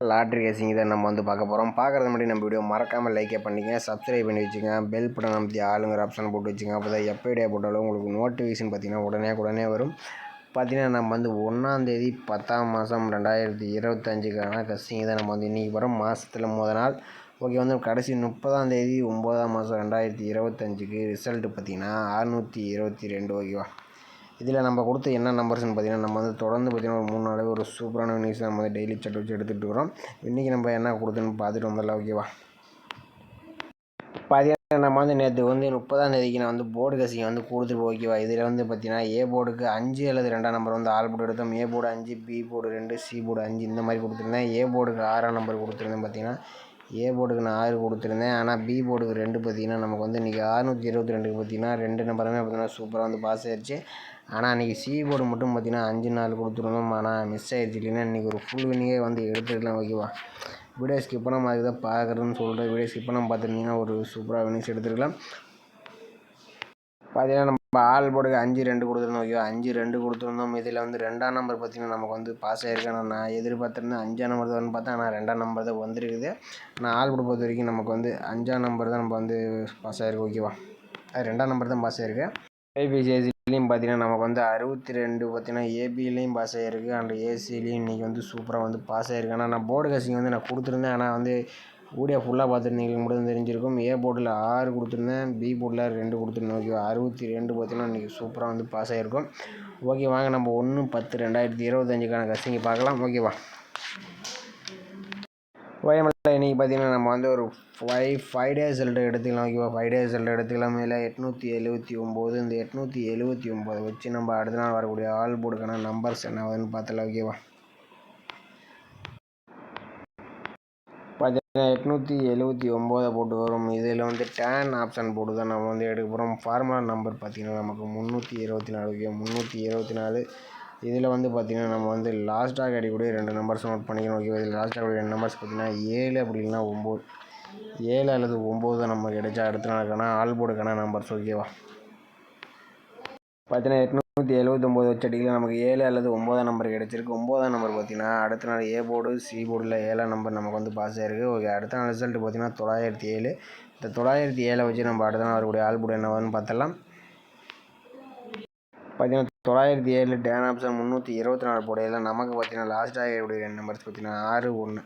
Lottery racing இதை நம்ம வந்து பார்க்க போகிறோம் பார்க்குறது மட்டும் நம்ம வீடியோ மறக்காமல் லைக்கே பண்ணிக்கங்க சப்ஸ்கிரைப் பண்ணி வச்சுங்க பெல் பட்டன் அமைத்தி ஆளுங்கிற ஆப்ஷன் போட்டு வச்சுங்க அப்போ தான் எப்போ வீடியோ போட்டாலும் உங்களுக்கு நோட்டிஃபிகேஷன் பார்த்தீங்கன்னா உடனே உடனே வரும். பார்த்தீங்கன்னா நம்ம வந்து ஒன்றாந்தேதி பத்தாம் மாதம் ரெண்டாயிரத்தி இருபத்தஞ்சுக்கான கஸ்டிங் தான் நம்ம வந்து இன்றைக்கி வரும். மாதத்தில் முத நாள். ஓகே வந்து கடைசி முப்பதாம் தேதி ஒம்போதாம் மாதம் ரெண்டாயிரத்தி இருபத்தஞ்சுக்கு ரிசல்ட்டு பார்த்தீங்கன்னா அறுநூற்றி இருபத்தி ரெண்டு. ஓகேவா இதில் நம்ம கொடுத்த என்ன நம்பர்ஸ்னு பார்த்தீங்கன்னா நம்ம வந்து தொடர்ந்து பார்த்தீங்கன்னா ஒரு மூணு நாளாகவே ஒரு சூப்பரான நியூஸ் நம்ம வந்து டெய்லி செட் வச்சு எடுத்துகிட்டு இருக்கிறோம் இன்றைக்கி நம்ம என்ன கொடுத்துன்னு பார்த்துட்டு வந்துடலாம் ஓகேவா பார்த்தீங்கன்னா நம்ம வந்து நேற்று வந்து முப்பதாம் தேதிக்கு நான் வந்து போர்டு கசிங்க வந்து கொடுத்துட்டு ஓகேவா இதில் வந்து பார்த்தீங்கன்னா ஏ போர்டுக்கு அஞ்சு அல்லது ரெண்டாம் நம்பர் வந்து ஆல் போர்டு எடுத்தோம். ஏ போர்டு அஞ்சு பி போர்டு ரெண்டு சி போர்டு அஞ்சு இந்த மாதிரி கொடுத்துருந்தேன். ஏ போர்டுக்கு ஆறாம் நம்பர் கொடுத்துருந்தேன் பார்த்தீங்கன்னா ஏ போர்டுக்கு நான் ஆறு கொடுத்துருந்தேன். ஆனால் பி போர்டுக்கு ரெண்டு பார்த்தீங்கன்னா நமக்கு வந்து இன்றைக்கி அறுநூற்றி இருபத்தி ரெண்டுக்கு பார்த்தீங்கன்னா ரெண்டு நம்பருமே பார்த்தீங்கன்னா சூப்பராக வந்து பாஸ் ஆயிடுச்சு ஆனால் அன்றைக்கி சி போர்டு மட்டும் பார்த்தீங்கன்னா அஞ்சு நாள் கொடுத்துருந்தோம். ஆனால் மிஸ் ஆயிடுச்சு இல்லைன்னா இன்றைக்கி ஒரு ஃபுல் வினிங்கே வந்து எடுத்துக்கலாம் ஓகேவா வீடியோ ஸ்கிப் பண்ணாமல் அதுக்கு தான் பார்க்குறதுன்னு சொல்கிறேன் வீடியோ ஸ்கிப் பண்ணாமல் பார்த்துருந்தீங்கன்னா ஒரு சூப்பராக வினிங்ஸ் எடுத்துருக்கலாம். பார்த்தீங்கன்னா நம்ம ஆல் போர்டுக்கு அஞ்சு ரெண்டு கொடுத்துருந்தோம். ஓகேவா அஞ்சு ரெண்டு கொடுத்துருந்தோம். இதில் வந்து ரெண்டாம் நம்பர் பார்த்தீங்கன்னா நமக்கு வந்து பாஸ் ஆகிருக்கு ஆனால் நான் எதிர்பார்த்துருந்தேன். அஞ்சாம் நம்பர் தான் பார்த்தா ஆனால் ரெண்டாம் நம்பர் தான் வந்திருக்குது. ஆனால் ஆல் போர்டு பொறுத்த வரைக்கும் நமக்கு வந்து அஞ்சாம் நம்பர் தான் நம்ம வந்து பாஸ் ஆகிருக்கு ஓகேவா அது ரெண்டாம் நம்பர் தான் பாஸ் ஆகிருக்கு ஏபிசிஎஸ்சிலையும் பார்த்தீங்கன்னா நமக்கு வந்து அறுபத்தி ரெண்டு பார்த்தீங்கன்னா ஏபிலையும் பாஸ் ஆகிருக்கு அண்ட் ஏசிலையும் இன்றைக்கி வந்து சூப்பராக வந்து பாஸ் ஆகிருக்கு ஆனால் நான் போர்டு கசிங் வந்து நான் கொடுத்துருந்தேன். ஆனால் வந்து வீடியோ ஃபுல்லாக பார்த்துருந்தீங்களுக்கு மட்டும் தெரிஞ்சிருக்கும். ஏ போர்டில் ஆறு கொடுத்துருந்தேன். பி போர்டில் ரெண்டு கொடுத்துருந்தேன். ஓகே அறுபத்தி ரெண்டு பார்த்தீங்கன்னா இன்றைக்கி சூப்பராக வந்து பாஸ் ஆகிருக்கும் ஓகே வாங்க நம்ம ஒன்று பத்து ரெண்டாயிரத்தி இருபத்தஞ்சுக்கான கசிங்க பார்க்கலாம். ஓகேவா ஓஎம்எல்ல இன்றைக்கி பார்த்தீங்கன்னா நம்ம வந்து ஒரு ஃபைவ் ஃபைவ் டேஸ் ரிசல்ட் எடுத்துக்கலாம். ஓகேவா ஃபைவ் டேஸ் ரிசல்ட் எடுத்துக்கலாம். இல்லை எட்நூற்றி எழுபத்தி ஒம்பது. இந்த எட்நூற்றி எழுபத்தி ஒம்பது வச்சு நம்ம அடுத்த நாள் வரக்கூடிய ஆல் போர்டுக்கான நம்பர்ஸ் என்ன ஆகுதுன்னு பார்த்தலாம் ஓகேவா பார்த்தீங்கன்னா எட்நூற்றி எழுபத்தி ஒம்போதை போட்டு வரும். இதில் வந்து டேன் ஆப்ஷன் போட்டு தான் நம்ம வந்து எடுக்க போகிறோம் ஃபார்முலா நம்பர் பார்த்திங்கன்னா நமக்கு முந்நூற்றி இருபத்தி நாலு ஓகே முந்நூற்றி இருபத்தி நாலு. இதில் வந்து பார்த்திங்கன்னா நம்ம வந்து லாஸ்ட்டாக கிடைக்கக்கூடிய ரெண்டு நம்பர்ஸ் நோட் பண்ணிக்கணும். ஓகே இதில் லாஸ்ட்டாக ரெண்டு நம்பர்ஸ் பார்த்திங்கன்னா ஏழு அப்படி இல்லைன்னா ஒம்பது. ஏழு அல்லது ஒம்பது தான் நம்ம கிடைச்சா அடுத்த நாளுக்கான ஆல் போர்டுக்கான நம்பர்ஸ் ஓகேவா பார்த்தீங்கன்னா நூற்றி எழுபத்தொம்போது செடியில் நமக்கு ஏழு அல்லது ஒம்போதாம் நம்பர் கிடச்சிருக்கு. ஒம்போதாம் நம்பர் பார்த்தீங்கன்னா அடுத்த நாள் ஏ போர்டு சி போர்டில் ஏழாம் நம்பர் நமக்கு வந்து பாஸ் ஆயிருக்கு. ஓகே அடுத்த நாள் ரிசல்ட் பார்த்தீங்கன்னா தொள்ளாயிரத்தி ஏழு. இந்த தொள்ளாயிரத்தி ஏழை வச்சு நம்ம அடுத்த நாள் வரக்கூடிய ஆல் போர்டு என்ன பார்த்தலாம் பார்த்தீங்கன்னா தொள்ளாயிரத்தி ஏழு டேன் ஆப்ஷன் முந்நூற்றி இருபத்தி நாலு போடையில் நமக்கு பார்த்தீங்கன்னா லாஸ்ட்டாக இருக்கக்கூடிய ரெண்டு நம்பர்ஸ் பார்த்தீங்கன்னா ஆறு ஒன்று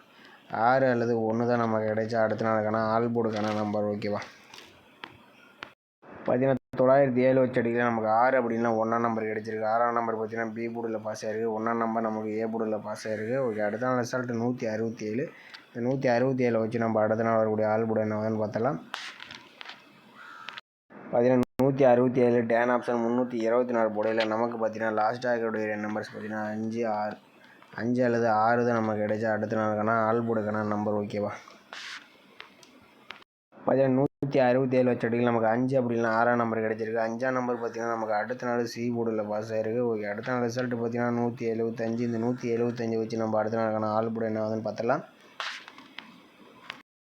ஆறு அல்லது ஒன்று தான் நமக்கு கிடைச்சா அடுத்த நாளுக்கான ஆல்போர்டுக்கான நம்பர் ஓகேவா? பார்த்தீங்கன்னா தொள்ளாயிரத்தி ஏழு வச்சு அடிக்கல. நமக்கு ஆறு அப்படின்னா ஒன்றாம் நம்பர் கிடச்சிருக்கு. ஆறாம் நம்பர் பார்த்தீங்கன்னா பி போர்டில் பாஸ் ஆயிருக்கு. ஒன்றாம் நம்பர் நமக்கு ஏ போர்டில் பாஸ் ஆயிருக்கு. ஓகே அடுத்த நாள் ரிசல்ட் நூற்றி அறுபத்தி ஏழு. இந்த நூற்றி அறுபத்தி ஏழு வச்சு நம்ம அடுத்த நாள் வரக்கூடிய ஆல்புட போர்டு பார்த்தலாம் பார்த்தீங்கன்னா நூற்றி அறுபத்தி ஏழு டேன் ஆப்ஷன் முந்நூற்றி இருபத்தி நாலு போடையில் நமக்கு பார்த்தீங்கன்னா லாஸ்ட்டாக இருக்கக்கூடிய நம்பர்ஸ் பார்த்தீங்கன்னா அஞ்சு ஆறு அஞ்சு அல்லது ஆறு தான் நமக்கு கிடைச்சா அடுத்த நாளுக்கான ஆள் போடுக்கான நம்பர் ஓகேவா பார்த்தீங்கன்னா நூற்றி அறுபத்தி ஏழு வச்ச நமக்கு அஞ்சு அப்படின்னா ஆறாம் நம்பர் கிடச்சிருக்கு. அஞ்சாம் நம்பர் பார்த்தீங்கன்னா நமக்கு அடுத்த நாள் சி போர்டில் பாஸ் ஆயிருக்கு. ஓகே அடுத்த நாள் ரிசல்ட் பார்த்தீங்கன்னா நூற்றி எழுபத்தஞ்சு இந்த நூற்றி எழுபத்தஞ்சு வச்சு நம்ம அடுத்த நாளுக்கான ஆள் போர்டு என்ன ஆகுதுன்னு பார்த்தலாம்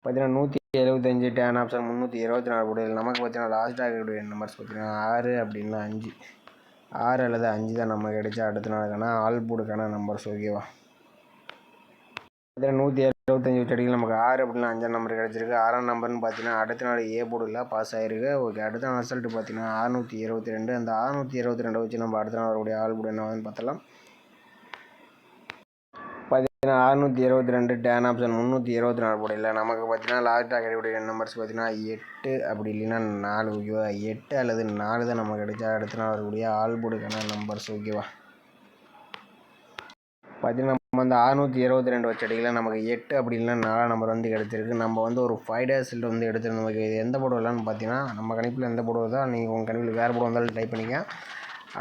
பார்த்தீங்கன்னா நூற்றி எழுபத்தஞ்சு டேன் ஆப்ஷன் முந்நூற்றி இருபத்தி நாலு போடையில் நமக்கு பார்த்தீங்கன்னா லாஸ்ட்டாக இருக்கக்கூடிய நம்பர்ஸ் பார்த்தீங்கன்னா ஆறு அப்படின்னா அஞ்சு. ஆறு அல்லது அஞ்சு தான் நம்ம கிடைச்சா அடுத்த நாளுக்கான ஆல் போர்டுக்கான நம்பர்ஸ் ஓகேவா பார்த்தீங்கன்னா நூற்றி இருபத்தஞ்சி வச்சடிகள் நமக்கு ஆறு அப்படின்னா அஞ்சாம் நம்பர் கிடச்சிருக்கு. ஆறாம் நம்பர்னு பார்த்தீங்கன்னா அடுத்த நாள் ஏ போர்டில் பாஸ் ஆகிருக்கு ஓகே அடுத்த நாள் ரிசல்ட் பார்த்தீங்கன்னா அறுநூற்றி இருபத்தி ரெண்டு அந்த அறுநூற்றி இருபத்தி ரெண்டை வச்சு நம்ம அடுத்த நாள் வரக்கூடிய ஆள் கூட என்ன பார்த்தலாம் பார்த்தீங்கன்னா அறுநூற்றி இருபத்தி ரெண்டு டேன் ஆப்ஷன் முந்நூற்றி இருபத்தி நாலு போடையில் நமக்கு பார்த்தீங்கன்னா லாஸ்ட்டாக கிடைக்கக்கூடிய நம்பர்ஸ் பார்த்தீங்கன்னா எட்டு அப்படி இல்லைன்னா நாலு ஓகேவா எட்டு அல்லது நாலு தான் நமக்கு கிடைச்சா அடுத்த நாள் வரக்கூடிய ஆள் போர்டுக்கான நம்பர்ஸ் ஓகேவா பார்த்தீங்கன்னா நம்ம அந்த அறுநூற்றி இருபத்தி ரெண்டு வச்ச அடியில் நமக்கு எட்டு அப்படி இல்லைன்னா நாலாம் நம்பர் வந்து கிடச்சிருக்கு நம்ம வந்து ஒரு ஃபைவ் டேஸில் வந்து எடுத்துருந்தோம் நமக்கு இது எந்த போர்டு வரலான்னு பார்த்தீங்கன்னா நம்ம கணிப்பில் எந்த போர்டு வருதோ நீங்கள் உங்கள் கணிப்பில் வேறு போர்டு வந்தாலும் டைப் பண்ணிக்க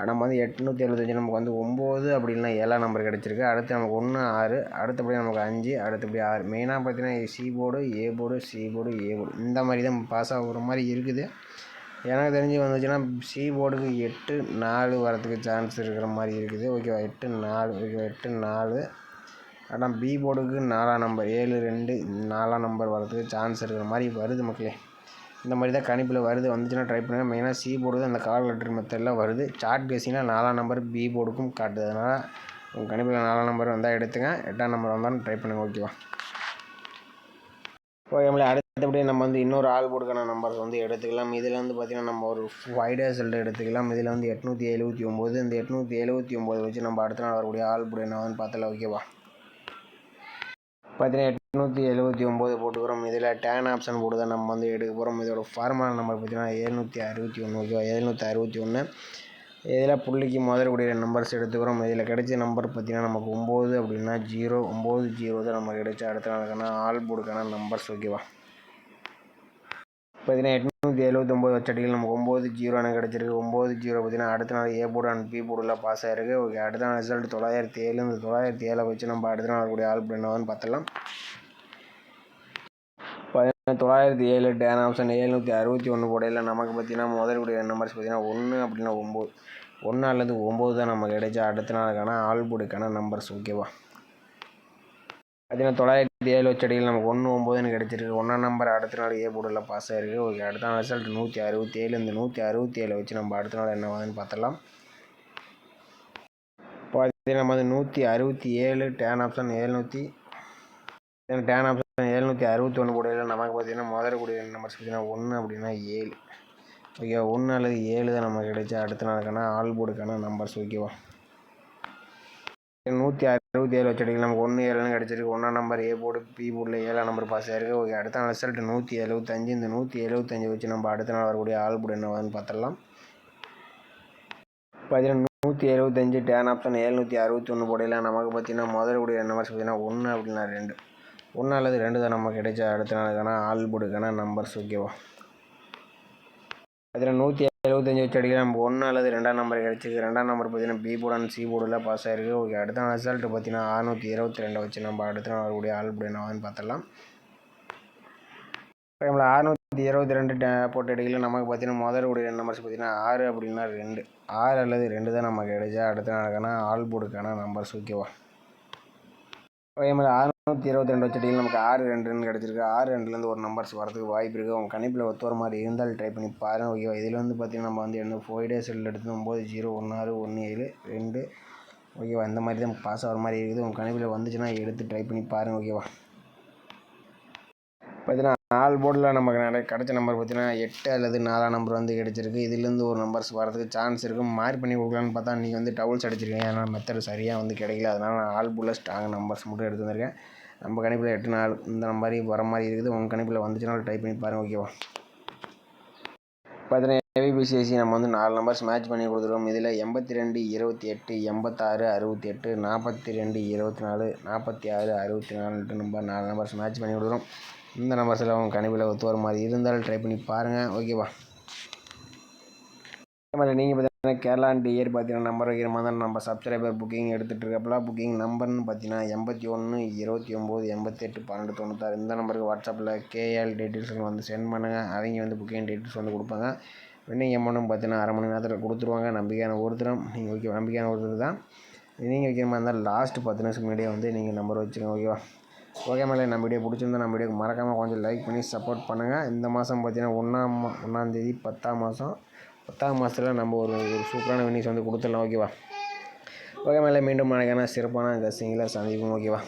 நம்ம வந்து எட்நூற்றி எழுபத்தஞ்சி நமக்கு வந்து ஒம்பது அப்படி ஏழாம் நம்பர் கிடச்சிருக்கு. அடுத்து நமக்கு ஒன்று ஆறு அடுத்தபடி நமக்கு அஞ்சு அடுத்தபடி ஆறு. மெயினாக பார்த்தீங்கன்னா C board A board C board A board இந்த மாதிரி தான் பாஸ் ஆகுற மாதிரி இருக்குது. எனக்கு தெரிஞ்சு வந்துச்சுன்னா சி போர்டுக்கு எட்டு நாலு வரதுக்கு சான்ஸ் இருக்கிற மாதிரி இருக்குது. ஓகேவா எட்டு நாலு ஓகேவா எட்டு நாலு. ஆனால் பி போர்டுக்கு நாலாம் நம்பர் ஏழு ரெண்டு நாலாம் நம்பர் வரதுக்கு சான்ஸ் இருக்கிற மாதிரி வருது மக்களே. இந்த மாதிரி தான் கணிப்பில் வருது. வந்துச்சுன்னா ட்ரை பண்ணுங்கள் மெயினாக சி போர்டு தான் அந்த கால் லெட்டர் மெத்தடில் வருது. சார்ட் பேசிங்கன்னா நாலாம் நம்பர் பி போர்டுக்கும் காட்டுது. அதனால் உங்கள் கணிப்பில் நாலாம் நம்பர் வந்தால் எடுத்துங்க. எட்டாம் நம்பர் வந்தாலும் ட்ரை பண்ணுங்கள் ஓகேவா ஓகே நம்மளே அடுத்தபடி நம்ம வந்து இன்னொரு ஆள் போடுக்கான நம்பர்ஸ் வந்து எடுத்துக்கலாம். இதில் வந்து பார்த்திங்கன்னா நம்ம ஒரு ஃபைவ் டேஸ் எடுத்துக்கலாம். இதில் வந்து எட்நூற்றி எழுபத்தி ஒம்பது இந்த எட்நூற்றி எழுபத்தி ஒம்பது வச்சு நம்ம அடுத்த நாள் வரக்கூடிய ஆள் போடு என்ன வந்து பார்த்தலாம் ஓகேவா பார்த்தீங்கன்னா எட்நூற்றி எழுபத்தி ஒம்பது போட்டுக்கிறோம். இதில் டேன் ஆப்ஷன் போட்டு தான் நம்ம வந்து எடுக்க போகிறோம் இதோட ஃபார்முலா நம்பர் பார்த்தீங்கன்னா எழுநூற்றி அறுபத்தி ஒன்று. ஓகேவா எழுநூற்றி அறுபத்தி ஒன்று. இதில் புள்ளிக்கு முதல்கூடிய நம்பர்ஸ் எடுத்துக்கிறோம். இதில் கிடைச்ச நம்பர் பார்த்திங்கன்னா நமக்கு ஒம்பது அப்படின்னா ஜீரோ ஒம்பது ஜீரோ தான் நமக்கு கிடைச்ச. அடுத்த நாளுக்கான ஆல் போர்டுக்கான நம்பர்ஸ் ஓகேவா பார்த்தீங்கன்னா எட்நூற்றி எழுபத்தொம்போது வச்சடிகள் நமக்கு ஒம்பது ஜீரோன்னு கிடச்சிருக்கு. ஒம்பது ஜீரோ பார்த்தீங்கன்னா அடுத்த நாள் ஏ போர்டு அண்ட் பி போர்டில் பாஸ் ஆயிருக்கு. ஓகே அடுத்த நாள் ரிசல்ட் தொள்ளாயிரத்தி ஏழு இந்த தொள்ளாயிரத்தி ஏழை வச்சு நம்ம அடுத்த நாள் கூடிய ஆல் என்னவான்னு பார்த்தலாம் தொள்ளாயிரத்தி ஏழு டேன் ஆப்ஷன் எழுநூற்றி அறுபத்தி ஒன்று போடையில் நமக்கு பார்த்தீங்கன்னா முதல் கூடிய நம்பர்ஸ் பார்த்தீங்கன்னா ஒன்று அப்படின்னா ஒம்பது. ஒன்று அல்லது ஒம்பது தான் நமக்கு கிடைச்ச அடுத்த நாளுக்கான ஆல் நம்பர்ஸ் ஓகேவா பார்த்தீங்கன்னா தொள்ளாயிரத்தி ஏழு வச்சடிகள் நமக்கு ஒன்று ஒம்போதுன்னு கிடச்சிருக்கு. ஒன்றாம் நம்பர் அடுத்த நாள் ஏ போர்டில் பாஸ் ஆயிருக்கு. ஓகே அடுத்த நாள் ரிசல்ட் நூற்றி அறுபத்தி ஏழு இந்த நூற்றி அறுபத்தி ஏழு வச்சு நம்ம அடுத்த நாள் என்ன ஆகுதுன்னு பார்த்தலாம் பார்த்தீங்கன்னா நம்ம வந்து நூற்றி அறுபத்தி ஏழு டேன் ஆப்ஷன் ஏழ்நூற்றி டேன் ஆப்ஷன் எழுநூற்றி அறுபத்தி ஒன்று கூடையில் நமக்கு பார்த்தீங்கன்னா முதல் கூடிய நம்பர்ஸ் பார்த்தீங்கன்னா ஒன்று அப்படின்னா ஏழு. ஓகே ஒன்று அல்லது ஏழு தான் நமக்கு கிடைச்சா அடுத்த நாளுக்கான ஆல் போர்டுக்கான நம்பர்ஸ் ஓகேவா? நூற்றி அறுபத்தி ஏழு வச்சடிகள் நமக்கு ஒன்று ஏழுன்னு கிடச்சிருக்கு. ஒன்றாம் நம்பர் ஏ போர்டு பி போர்டில் ஏழாம் நம்பர் பாஸ் ஆயிருக்கு. ஓகே அடுத்த நாள் ரிசல்ட் நூற்றி எழுபத்தஞ்சு இந்த நூற்றி எழுபத்தஞ்சு வச்சு நம்ம அடுத்த நாள் வரக்கூடிய ஆள் போர்டு என்னவான்னு பார்த்துடலாம். பார்த்தீங்கன்னா நூற்றி எழுபத்தஞ்சு டேன் ஆப்ஷன் ஏழ்நூற்றி அறுபத்தி ஒன்று போடையில் நமக்கு பார்த்தீங்கன்னா கூடிய நம்பர்ஸ் பார்த்தீங்கன்னா ஒன்று அப்படின்னா ரெண்டு. ஒன்று அல்லது ரெண்டு தான் நமக்கு கிடைச்ச அடுத்த நாளுக்கான ஆள் போர்டுக்கான நம்பர்ஸ் ஓகேவா அதில் நூற்றி எழுபத்தஞ்சி வச்சு அடிக்கலாம் நம்ம ஒன்று அல்லது ரெண்டாம் நம்பர் கிடச்சிருக்கு. ரெண்டாம் நம்பர் பார்த்தீங்கன்னா பி போர்டு அண்ட் சி போர்டில் பாஸ் ஆயிருக்கு. ஓகே அடுத்த நாள் ரிசல்ட் பார்த்தீங்கன்னா அறுநூற்றி இருபத்தி ரெண்டை வச்சு நம்ம அடுத்த நாள் வரக்கூடிய ஆள் போர்டு என்னவான்னு பார்த்துடலாம். நம்மளை அறுநூற்றி இருபத்தி ரெண்டு போட்டு அடிக்கல. நமக்கு பார்த்தீங்கன்னா முதல் கூடிய நம்பர்ஸ் பார்த்தீங்கன்னா ஆறு அப்படின்னா ரெண்டு. ஆறு அல்லது ரெண்டு தான் நமக்கு கிடைச்சா அடுத்த நாளுக்கான ஆல்புடுக்கான போர்டுக்கான நம்பர்ஸ் ஓகேவா அதே மாதிரி நூற்றி இருபத்தி ரெண்டு நமக்கு ஆறு ரெண்டுன்னு கிடச்சிருக்கு. ஆறு ரெண்டுலேருந்து ஒரு நம்பர்ஸ் வரதுக்கு வாய்ப்பு இருக்குது உங்கள் கணிப்பில் ஒத்துற மாதிரி இருந்தாலும் ட்ரை பண்ணி பாருங்கள் ஓகேவா இதில் வந்து பார்த்திங்கன்னா நம்ம வந்து என்ன ஃபோர் டேஸ் எடுத்து ஒம்பது ஜீரோ ஒன்று ஆறு ஒன்று ஏழு ரெண்டு ஓகேவா இந்த மாதிரி தான் பாஸ் ஆகிற மாதிரி இருக்குது. உங்கள் கணிப்பில் வந்துச்சுன்னா எடுத்து ட்ரை பண்ணி பாருங்கள் ஓகேவா பார்த்தீங்கன்னா நாலு போர்டில் நமக்கு நிறைய கிடச்ச நம்பர் பார்த்தீங்கன்னா எட்டு அல்லது நாலாம் நம்பர் வந்து கிடச்சிருக்கு. இதுலேருந்து ஒரு நம்பர்ஸ் வரதுக்கு சான்ஸ் இருக்குது மார்க் பண்ணி கொடுக்கலான்னு பார்த்தா நீங்கள் வந்து டவுல்ஸ் அடிச்சிருக்கீங்க அதனால் மெத்தட் சரியாக வந்து கிடைக்கல. அதனால் நான் ஆல் போர்டில் ஸ்ட்ராங் நம்பர்ஸ் மட்டும் எடுத்து வந்திருக்கேன். நம்ம கணிப்பில் எட்டு நாள் இந்த மாதிரி வர மாதிரி இருக்குது. உங்கள் கணிப்பில் வந்துச்சுன்னா டைப் பண்ணி பாருங்கள் ஓகேவா பார்த்தீங்கன்னா ஏபிபிசிஎஸ்சி நம்ம வந்து நாலு நம்பர்ஸ் மேட்ச் பண்ணி கொடுத்துருவோம் இதில் எண்பத்தி ரெண்டு இருபத்தி எட்டு எண்பத்தாறு அறுபத்தி எட்டு நாற்பத்தி ரெண்டு இருபத்தி நாலு நாற்பத்தி ஆறு அறுபத்தி நாலுன்ட்டு நம்பர் நாலு நம்பர்ஸ் மேட்ச் பண்ணி கொடுக்குறோம் இந்த நம்பர்ஸில் உங்கள் கணிப்பில் ஒத்து வர மாதிரி இருந்தாலும் ட்ரை பண்ணி பாருங்கள் ஓகேவா மாதிரி நீங்கள் பார்த்தீங்கன்னா கேரளா அண்ட் இயர் பார்த்தீங்கன்னா நம்பர் வைக்கிற மாதிரி நம்ம சப்ஸ்கிரைபர் புக்கிங் எடுத்துகிட்டு இருக்கப்பல புக்கிங் நம்பர்னு பார்த்தீங்கன்னா எண்பத்தி ஒன்று இருபத்தி ஒம்பது எண்பத்தெட்டு பன்னெண்டு தொண்ணூத்தாறு இந்த நம்பருக்கு வாட்ஸ்அப்பில் கேஎல் டீட்டெயில்ஸ் வந்து சென்ட் பண்ணுங்கள் அவங்க வந்து புக்கிங் டீட்டெயில்ஸ் வந்து கொடுப்பாங்க. வின்னிங் அமௌண்ட்டும் பார்த்தீங்கன்னா அரை மணி நேரத்தில் கொடுத்துருவாங்க. நம்பிக்கையான ஒருத்தரும். நீங்கள் ஓகே நம்பிக்கையான ஒருத்தர் தான். நீங்கள் வைக்கிற மாதிரி இருந்தால் லாஸ்ட்டு பத்து நிமிஷம் முன்னாடியே வந்து நீங்கள் நம்பர் வச்சுருங்க. ஓகேவா ஓகே மேலே நம்ம வீடியோ பிடிச்சிருந்தா நம்ம வீடியோக்கு மறக்காமல் கொஞ்சம் லைக் பண்ணி சப்போர்ட் பண்ணுங்கள் இந்த மாதம் பார்த்தீங்கன்னா ஒன்றாம் ஒன்றாந்தேதி பத்தாம் மாதம் பத்தாம் மாதத்தில் நம்ம ஒரு ஒரு சூப்பரான வின்னிங்ஸ் வந்து கொடுத்துடலாம். ஓகேவா ஓகே மேலே மீண்டும் அழகான சிறப்பான கசிங்களை சந்திப்போம். ஓகேவா